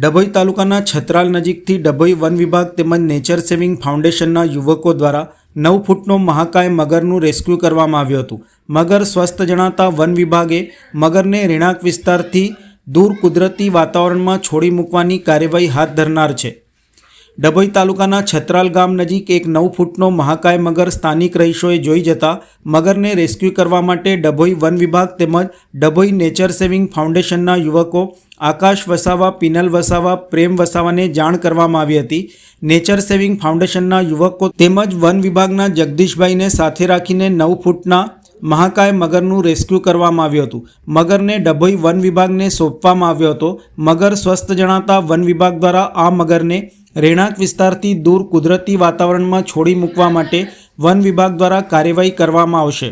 ડભોઈ તાલુકાના છત્રાલ નજીકથી ડભોઈ વન વિભાગ તેમજ નેચર સેવિંગ ફાઉન્ડેશનના યુવકો દ્વારા નવ ફૂટનો મહાકાય મગરનું રેસ્ક્યુ કરવામાં આવ્યું હતું. મગર સ્વસ્થ જણાતા વન વિભાગે મગરને રહેણાંક વિસ્તારથી દૂર કુદરતી વાતાવરણમાં છોડી મૂકવાની કાર્યવાહી હાથ ધરનાર છે. ડભોઈ તાલુકાના છત્રાલ ગામ નજીક એક નવ ફૂટનો મહાકાય મગર સ્થાનિક રહીશોએ જોઈ જતા મગરને રેસ્ક્યુ કરવા માટે ડભોઈ વન વિભાગ તેમજ ડભોઈ નેચર સેવિંગ ફાઉન્ડેશનના યુવકો આકાશ વસાવા, પિનલ વસાવા, પ્રેમ વસાવાને જાણ કરવામાં આવી હતી. નેચર સેવિંગ ફાઉન્ડેશનના યુવકો તેમજ વન વિભાગના જગદીશભાઈને સાથે રાખીને નવ ફૂટના મહાકાય મગરનું રેસ્ક્યુ કરવામાં આવ્યું હતું. મગરને ડભોઈ વન વિભાગને સોંપવામાં આવ્યો હતો. મગર સ્વસ્થ જણાતા વન વિભાગ દ્વારા આ મગરને રહેણાંક વિસ્તારથી દૂર કુદરતી વાતાવરણમાં છોડી મૂકવા માટે વન વિભાગ દ્વારા કાર્યવાહી કરવામાં આવશે.